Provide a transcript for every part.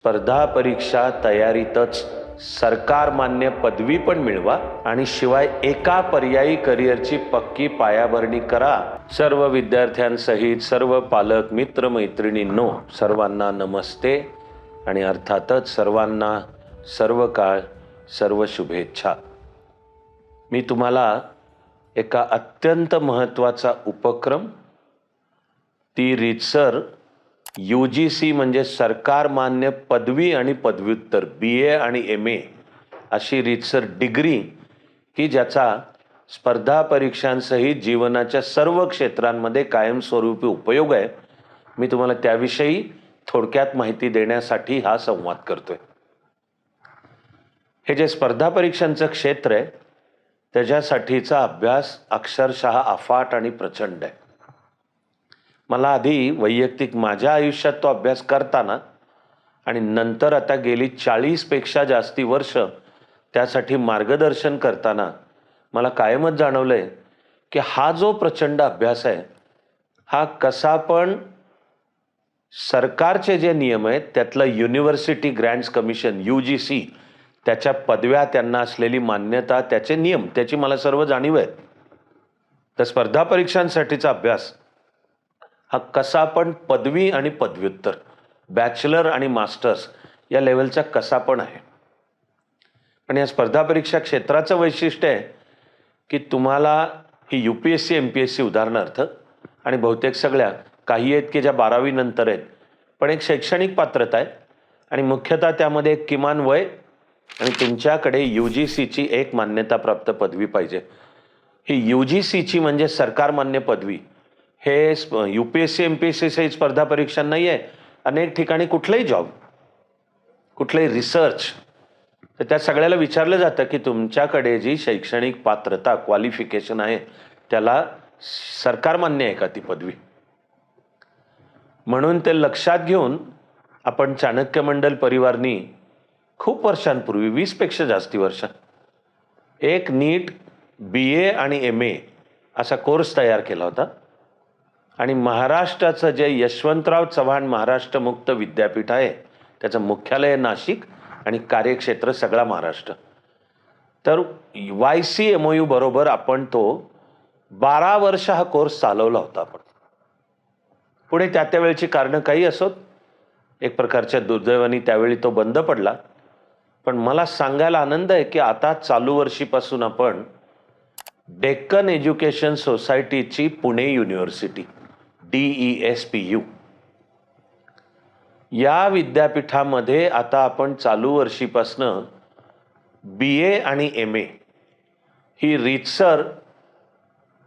स्पर्धा परीक्षा तयारीतच सरकारमान्य पदवी पण मिळवा आणि शिवाय एका पर्यायी करिअरची पक्की पायाभरणी करा. सर्व विद्यार्थ्यांसहित सर्व पालक मित्र मैत्रिणींनो सर्वांना नमस्ते आणि अर्थातच सर्वांना सर्व काळ सर्व शुभेच्छा. मी तुम्हाला एका अत्यंत महत्त्वाचा उपक्रम ती रीतसर यू जी सी म्हणजे सरकार मान्य पदवी आणि पदव्युत्तर बी ए आणि एम ए अशी रीतसर डिग्री की ज्याचा स्पर्धा परीक्षांसहित जीवनाच्या सर्व क्षेत्रांमध्ये कायमस्वरूपी उपयोग आहे. मी तुम्हाला त्याविषयी थोडक्यात माहिती देण्यासाठी हा संवाद करतोय. हे जे स्पर्धा परीक्षांचं क्षेत्र आहे त्याच्यासाठीचा अभ्यास अक्षरशः अफाट आणि प्रचंड आहे. मला आधी वैयक्तिक माझ्या आयुष्यात तो अभ्यास करताना आणि नंतर आता गेली चाळीसपेक्षा जास्ती वर्ष त्यासाठी मार्गदर्शन करताना मला कायमच जाणवलं आहे की हा जो प्रचंड अभ्यास आहे हा कसा पण सरकारचे जे नियम आहेत त्यातलं university grants commission U G C त्याच्या पदव्या त्यांना असलेली मान्यता त्याचे नियम त्याची मला सर्व जाणीव आहे तर स्पर्धा परीक्षांसाठीचा अभ्यास हा कसा पण पदवी आणि पदव्युत्तर बॅचलर आणि मास्टर्स या लेवलचा कसा पण आहे. पण या स्पर्धा परीक्षा क्षेत्राचं वैशिष्ट्य आहे की तुम्हाला ही U P S C M P S C उदाहरणार्थ आणि बहुतेक सगळ्या काही आहेत की ज्या बारावी नंतर आहेत पण एक शैक्षणिक पात्रता आहे आणि मुख्यतः त्यामध्ये एक किमान वय आणि तुमच्याकडे यू जी सीची एक मान्यताप्राप्त पदवी पाहिजे. ही यू जी सीची म्हणजे सरकारमान्य पदवी हे U P S C M P S C सहित स्पर्धा परीक्षा नाही आहे अनेक ठिकाणी कुठलाही जॉब कुठलंही रिसर्च तर त्या सगळ्याला विचारलं जातं की तुमच्याकडे जी शैक्षणिक पात्रता क्वालिफिकेशन आहे त्याला सरकार मान्य आहे का ती पदवी? म्हणून ते लक्षात घेऊन आपण चाणक्य मंडल परिवारनी खूप वर्षांपूर्वी वीसपेक्षा जास्ती वर्ष एक नीट बी ए आणि एम ए असा कोर्स तयार केला होता. आणि महाराष्ट्राचं जे यशवंतराव चव्हाण महाराष्ट्र मुक्त विद्यापीठ आहे त्याचं मुख्यालय नाशिक आणि कार्यक्षेत्र सगळा महाराष्ट्र. तर Y C M O U बरोबर आपण तो बारा वर्ष हा कोर्स चालवला होता आपण. पुढे त्या त्यावेळची कारणं काही असोत. एक प्रकारच्या दुर्दैवाने त्यावेळी तो बंद पडला. पण मला सांगायला आनंद आहे की आता चालू वर्षीपासून आपण Deccan education सोसायटीची Pune university D E S P U या विद्यापीठामध्ये आता आपण चालू वर्षीपासनं बी ए आणि एम ए ही रीतसर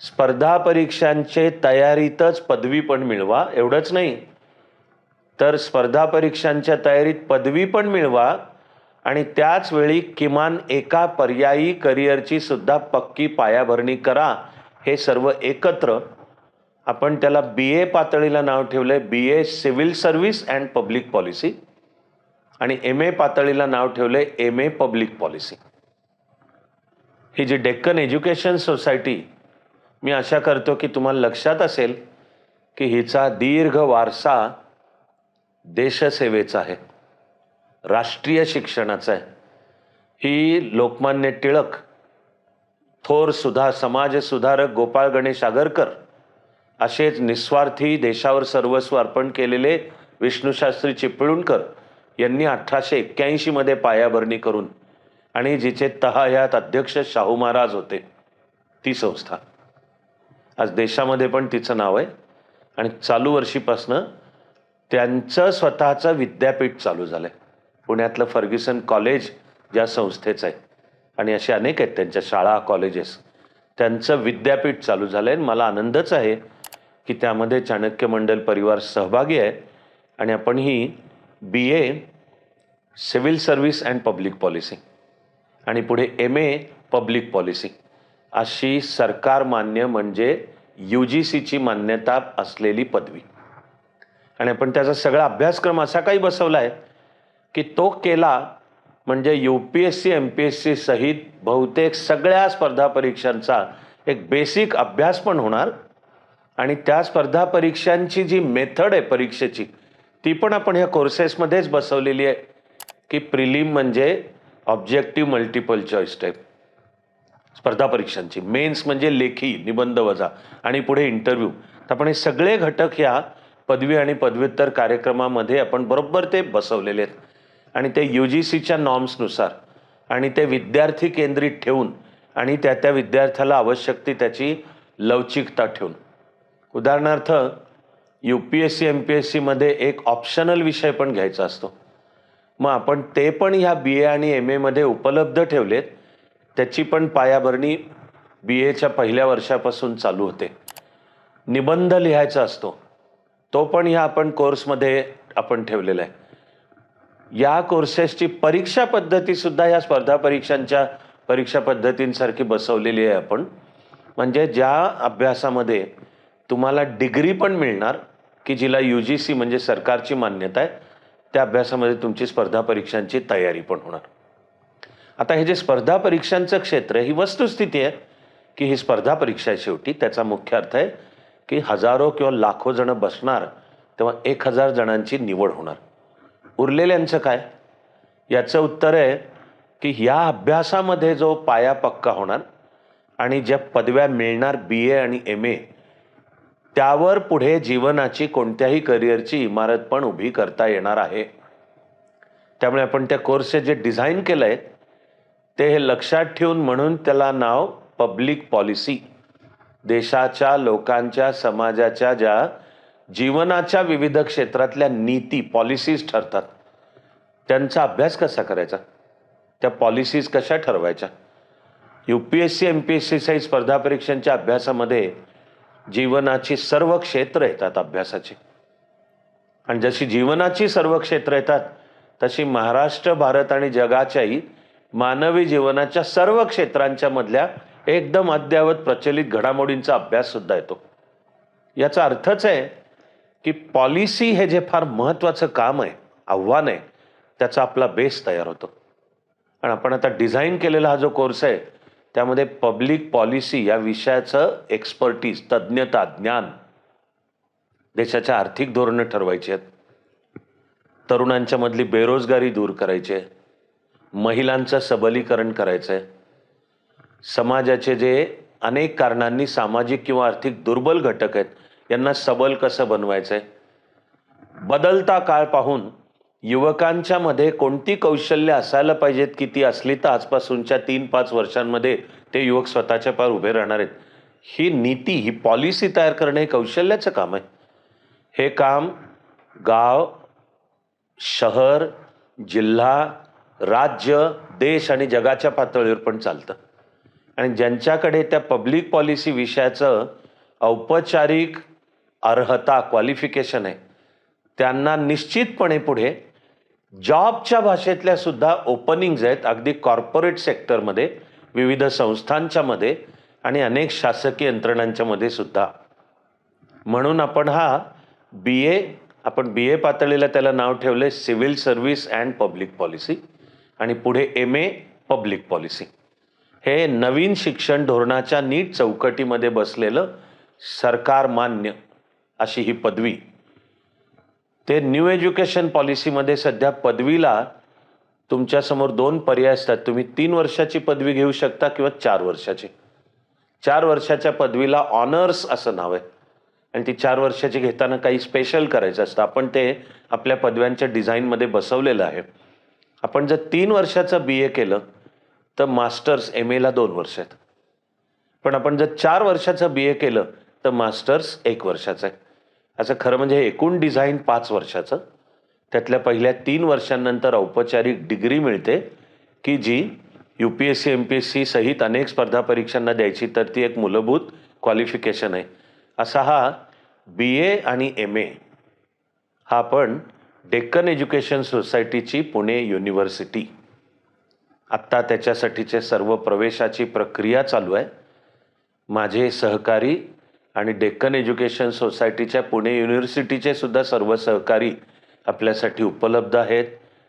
स्पर्धा परीक्षांचे तयारीतच पदवी पण मिळवा एवढंच नाही. तर स्पर्धा परीक्षांच्या तयारीत पदवी पण मिळवा आणि त्याच वेळी किमान एका पर्यायी करिअरची सुद्धा पक्की पायाभरणी करा हे सर्व एकत्र आपण त्याला बी ए पातळीला नाव ठेवलंय B A civil service and public policy. आणि एम ए पातळीला नाव ठेवलंय एम ए पब्लिक पॉलिसी. ही जी डेक्कन एज्युकेशन सोसायटी मी आशा करतो की तुम्हाला लक्षात असेल की हिचा दीर्घ वारसा देशसेवेचा आहे. राष्ट्रीय शिक्षणाचा आहे. ही लोकमान्य टिळक थोर सुधा समाज सुधारक गोपाळ गणेश आगरकर असेच निस्वार्थी देशावर सर्वस्व अर्पण केलेले विष्णूशास्त्री चिपळूणकर यांनी अठराशे एक्क्याऐंशीमध्ये पायाभरणी करून आणि जिचे तहायात अध्यक्ष शाहू महाराज होते ती संस्था. आज देशामध्ये पण तिचं नाव आहे. आणि चालू वर्षीपासनं त्यांचं स्वतःचं विद्यापीठ चालू झालं आहे पुण्यातलं फर्ग्युसन कॉलेज ज्या संस्थेचं आहे. आणि असे अनेक आहेत त्यांच्या शाळा कॉलेजेस. त्यांचं विद्यापीठ चालू झालं आहे मला आनंदच आहे की त्यामध्ये चाणक्य मंडल परिवार सहभागी आहे आणि आपण ही B A civil service and public policy आणि पुढे एम ए पब्लिक पॉलिसी अशी सरकार मान्य म्हणजे यू जी सीची मान्यता असलेली पदवी. आणि आपण त्याचा सगळा अभ्यासक्रम असा काही बसवला आहे की तो केला म्हणजे U P S C M P S C सहित बहुतेक सगळ्या स्पर्धा परीक्षांचा एक बेसिक अभ्यास पण होणार. आणि त्या स्पर्धा परीक्षांची जी मेथड आहे परीक्षेची ती पण आपण ह्या कोर्सेसमध्येच बसवलेली आहे की प्रिलिम म्हणजे ऑब्जेक्टिव्ह मल्टिपल चॉईस टाईप स्पर्धा परीक्षांची. मेन्स म्हणजे लेखी निबंध वजा आणि पुढे इंटरव्ह्यू तर आपण हे सगळे घटक ह्या पदवी आणि पदव्युत्तर कार्यक्रमामध्ये आपण बरोबर ते बसवलेले आहेत. आणि ते यू जी सीच्या नॉर्म्सनुसार आणि ते विद्यार्थी केंद्रित ठेवून आणि त्या त्या विद्यार्थ्याला आवश्यक ती त्याची लवचिकता ठेवून. उदाहरणार्थ U P S C M P S सीमध्ये एक ऑप्शनल विषय पण घ्यायचा असतो. मग आपण ते पण ह्या बी ए आणि एम एमध्ये उपलब्ध ठेवलेत त्याची पण पायाभरणी बी एच्या पहिल्या वर्षापासून चालू होते. निबंध लिहायचा असतो. तो पण ह्या आपण कोर्समध्ये आपण ठेवलेला आहे. या कोर्सेसची परीक्षा पद्धतीसुद्धा या स्पर्धा परीक्षांच्या परीक्षा पद्धतींसारखी बसवलेली आहे आपण. म्हणजे ज्या अभ्यासामध्ये तुम्हाला डिग्री पण मिळणार की जिला यू जी सी म्हणजे सरकारची मान्यता आहे त्या अभ्यासामध्ये तुमची स्पर्धा परीक्षांची तयारी पण होणार. आता हे जे स्पर्धा परीक्षांचं क्षेत्र आहे ही वस्तुस्थिती आहे की ही स्पर्धा परीक्षा आहे शेवटी. त्याचा मुख्य अर्थ आहे की हजारो किंवा लाखो जणं बसणार तेव्हा एक हजार जणांची निवड होणार. उरलेल्यांचं काय? याचं उत्तर आहे की या अभ्यासामध्ये जो पाया पक्का होणार आणि ज्या पदव्या मिळणार बी ए आणि एम ए त्यावर पुढे जीवनाची कोणत्याही करिअरची इमारत पण उभी करता येणार आहे. त्यामुळे आपण त्या कोर्सचे जे डिझाईन केलं आहे ते हे लक्षात ठेवून म्हणून त्याला नाव पब्लिक पॉलिसी. देशाच्या लोकांच्या समाजाच्या ज्या जीवनाच्या विविध क्षेत्रातल्या नीती पॉलिसीज ठरतात त्यांचा अभ्यास कसा करायचा? त्या पॉलिसीज कशा ठरवायच्या? U P S C M P S C Sai स्पर्धा परीक्षांच्या अभ्यासामध्ये जीवनाची सर्व क्षेत्र येतात अभ्यासाची. आणि जशी जीवनाची सर्व क्षेत्र येतात तशी महाराष्ट्र भारत आणि जगाच्याही मानवी जीवनाच्या सर्व क्षेत्रांच्या मधल्या एकदम अद्यावत प्रचलित घडामोडींचा अभ्यास सुद्धा येतो. याचा अर्थच आहे की पॉलिसी हे जे फार महत्त्वाचं काम आहे आव्हान आहे त्याचा आपला बेस तयार होतो. आणि आपण आता डिझाईन केलेला हा जो कोर्स आहे त्यामध्ये पब्लिक पॉलिसी या विषयाचं एक्सपर्टीज तज्ज्ञता ज्ञान देशाच्या आर्थिक धोरणं ठरवायची आहेत. तरुणांच्या मधली बेरोजगारी दूर करायची आहे. महिलांचं सबलीकरण करायचं आहे समाजाचे जे अनेक कारणांनी सामाजिक किंवा आर्थिक दुर्बल घटक आहेत यांना सबल कसं बनवायचं आहे बदलता काळ पाहून युवकांच्या मध्ये कोणती कौशल्य असायला पाहिजेत की ती असली तर आजपासूनच्या तीन पाच वर्षांमध्ये ते युवक स्वतःच्या पार उभे राहणार आहेत? ही नीती ही पॉलिसी तयार करणे हे कौशल्याचं काम आहे. हे काम गाव शहर जिल्हा राज्य देश आणि जगाच्या पातळीवर पण चालतं. आणि ज्यांच्याकडे त्या पब्लिक पॉलिसी विषयाचं औपचारिक अर्हता क्वालिफिकेशन आहे त्यांना निश्चितपणे पुढे जॉबच्या भाषेतल्या सुद्धा ओपनिंग्ज आहेत अगदी कॉर्पोरेट सेक्टरमध्ये विविध संस्थांच्या मध्ये आणि अनेक शासकीय यंत्रणांच्या मध्ये सुद्धा. म्हणून आपण हा बी ए आपण बी ए पातळीला त्याला नाव ठेवले civil service and public policy आणि पुढे एम ए पब्लिक पॉलिसी. हे नवीन शिक्षण धोरणाच्या नीट चौकटीमध्ये बसलेलं सरकार मान्य अशी ही पदवी ते न्यू एज्युकेशन पॉलिसीमध्ये सध्या पदवीला तुमच्यासमोर दोन पर्याय असतात. तुम्ही तीन वर्षाची पदवी घेऊ शकता किंवा चार वर्षाची. चार वर्षाच्या पदवीला ऑनर्स असं नाव आहे. आणि ती चार वर्षाची घेताना काही स्पेशल करायचं असतं. आपण ते आपल्या पदव्यांच्या डिझाईनमध्ये बसवलेलं आहे. आपण जर तीन वर्षाचं बी ए केलं तर मास्टर्स एम एला दोन वर्ष आहेत. पण आपण जर चार वर्षाचं बी ए केलं तर मास्टर्स एक वर्षाचं आहे. असं खरं म्हणजे एकूण डिझाईन पाच वर्षाचं. त्यातल्या पहिल्या तीन वर्षांनंतर औपचारिक डिग्री मिळते की जी U P S C M P S C सहित अनेक स्पर्धा परीक्षांना द्यायची तर ती एक मूलभूत क्वालिफिकेशन आहे. असा हा बी ए आणि एम ए हा आपण डेक्कन एज्युकेशन सोसायटीची पुणे युनिव्हर्सिटी. आत्ता त्याच्यासाठीचे सर्व प्रवेशाची प्रक्रिया चालू आहे. माझे सहकारी आणि डेक्कन एज्युकेशन सोसायटीच्या पुणे युनिव्हर्सिटीचे सुद्धा सर्व सहकारी आपल्यासाठी उपलब्ध आहेत.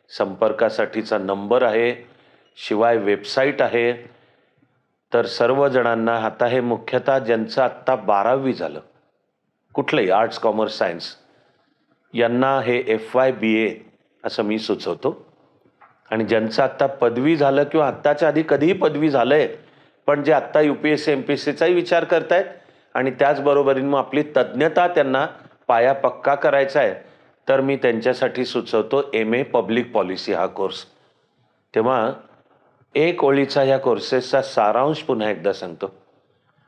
संपर्कासाठीचा नंबर आहे. शिवाय वेबसाईट आहे. तर सर्वजणांना आता हे मुख्यतः ज्यांचं आत्ता बारावी झालं कुठलंही आर्ट्स कॉमर्स सायन्स यांना हे एफ वाय बी ए असं मी सुचवतो. आणि ज्यांचं आत्ता पदवी झालं किंवा आत्ताच्या आधी कधीही पदवी झालं आहे पण जे आत्ता U P S C M P S सीचाही विचार करतायत आणि त्याचबरोबरीनं मग आपली तज्ज्ञता त्यांना पाया पक्का करायचा आहे. तर मी त्यांच्यासाठी सुचवतो एम ए पब्लिक पॉलिसी हा कोर्स तेव्हा एक ओळीचा या कोर्सेसचा सारांश पुन्हा एकदा सांगतो.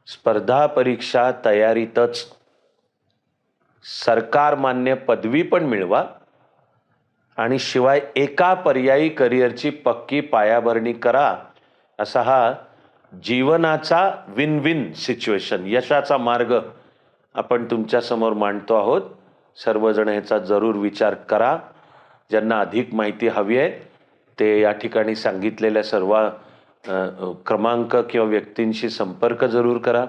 स्पर्धा परीक्षा तयारीतच सरकार मान्य पदवी पण मिळवा आणि शिवाय एका पर्यायी करिअरची पक्की पायाभरणी करा असा हा जीवनाचा विन विन सिच्युएशन यशाचा मार्ग आपण तुमच्यासमोर मांडतो आहोत. सर्वजण ह्याचा जरूर विचार करा. ज्यांना अधिक माहिती हवी आहे ते या ठिकाणी सांगितलेल्या सर्व क्रमांक किंवा व्यक्तींशी संपर्क जरूर करा.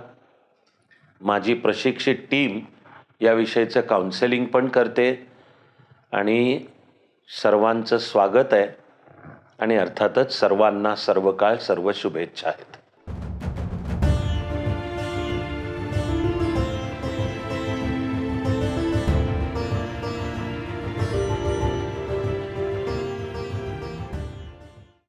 माझी प्रशिक्षित टीम याविषयीचं काउन्सेलिंग पण करते आणि सर्वांचं स्वागत आहे. आणि अर्थातच सर्वांना सर्व काळ सर्व शुभेच्छा आहेत.